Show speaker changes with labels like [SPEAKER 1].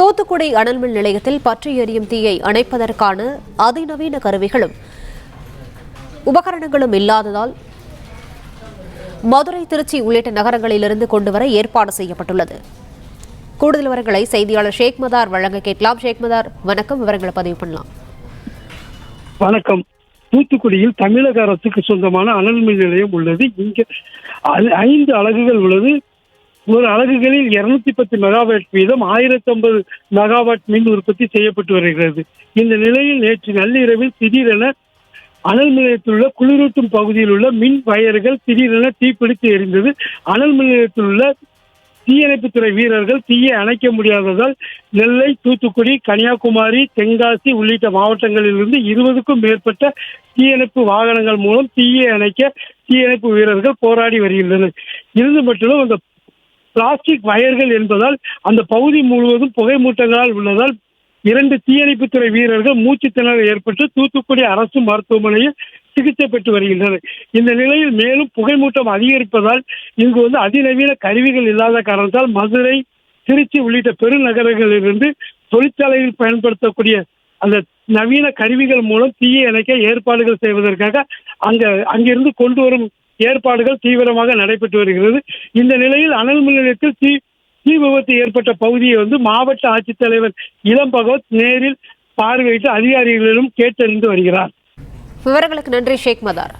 [SPEAKER 1] தூத்துக்குடி அனல்மின் நிலையத்தில் பற்றி எரியும் தீயை அணைப்பதற்கான அதிநவீன கருவிகளும் உபகரணங்களும் இல்லாததால் மதுரை திருச்சி உள்ளிட்ட நகரங்களிலிருந்து கொண்டுவர ஏற்பாடு செய்யப்பட்டுள்ளது. கூடுதல் விவரங்களை செய்தியாளர் ஷேக் மதார் வழங்க கேட்கலாம். ஷேக் மதார் வணக்கம். விவரங்களை பதிவு பண்ணலாம்.
[SPEAKER 2] வணக்கம். தூத்துக்குடியில் தமிழக அரசுக்கு சொந்தமான அனல் மின் நிலையம் உள்ளது. இங்கு ஐந்து அலகுகள் உள்ளது. ஒரு அலகுகளில் இருநூத்தி பத்து மெகாவாட் வீதம் ஆயிரத்தி ஐம்பது மெகாவாட் மின் உற்பத்தி செய்யப்பட்டு வருகிறது. இந்த நிலையில் நேற்று நள்ளிரவில் திடீரென அனல் நிலையத்தில் உள்ள குளிரூட்டும் பகுதியில் உள்ள மின் வயர்கள் திடீரென தீப்பிடித்து எரிந்தது. அனல் நிலையத்தில் உள்ள தீயணைப்புத்துறை வீரர்கள் தீயை அணைக்க முடியாததால் நெல்லை தூத்துக்குடி கன்னியாகுமரி தென்காசி உள்ளிட்ட மாவட்டங்களிலிருந்து இருபதுக்கும் மேற்பட்ட தீயணைப்பு வாகனங்கள் மூலம் தீயை அணைக்க தீயணைப்பு வீரர்கள் போராடி வருகின்றனர். இருந்து மட்டும் அந்த பிளாஸ்டிக் வயர்கள் என்பதால் அந்த பகுதி முழுவதும் புகை மூட்டங்களால் உள்ளதால் இரண்டு தீயணைப்புத்துறை வீரர்கள் மூச்சு திணறல் ஏற்பட்டு தூத்துக்குடி அரசு மருத்துவமனையில் சிகிச்சை பெற்று வருகின்றனர். இந்த நிலையில் மேலும் புகைமூட்டம் அதிகரிப்பதால் இங்கு வந்து அதிநவீன கருவிகள் இல்லாத காரணத்தால் மதுரை திருச்சி உள்ளிட்ட பெருநகரங்களிலிருந்து தொழிற்சாலையில் பயன்படுத்தக்கூடிய அந்த நவீன கருவிகள் மூலம் தீயை அணைக்க ஏற்பாடுகள் செய்வதற்காக அங்க அங்கிருந்து கொண்டு வரும் ஏற்பாடுகள் தீவிரமாக நடைபெற்று வருகிறது. இந்த நிலையில் அனல் மின் நிலையத்தில் தீ தீ விபத்து ஏற்பட்ட பகுதியை வந்து மாவட்ட ஆட்சித்தலைவர் இளம் பகவத் நேரில் பார்வையிட்டு அதிகாரிகளிடம் கேட்டறிந்து வருகிறார்.
[SPEAKER 1] விவரங்களுக்கு நன்றி ஷேக் மதார்.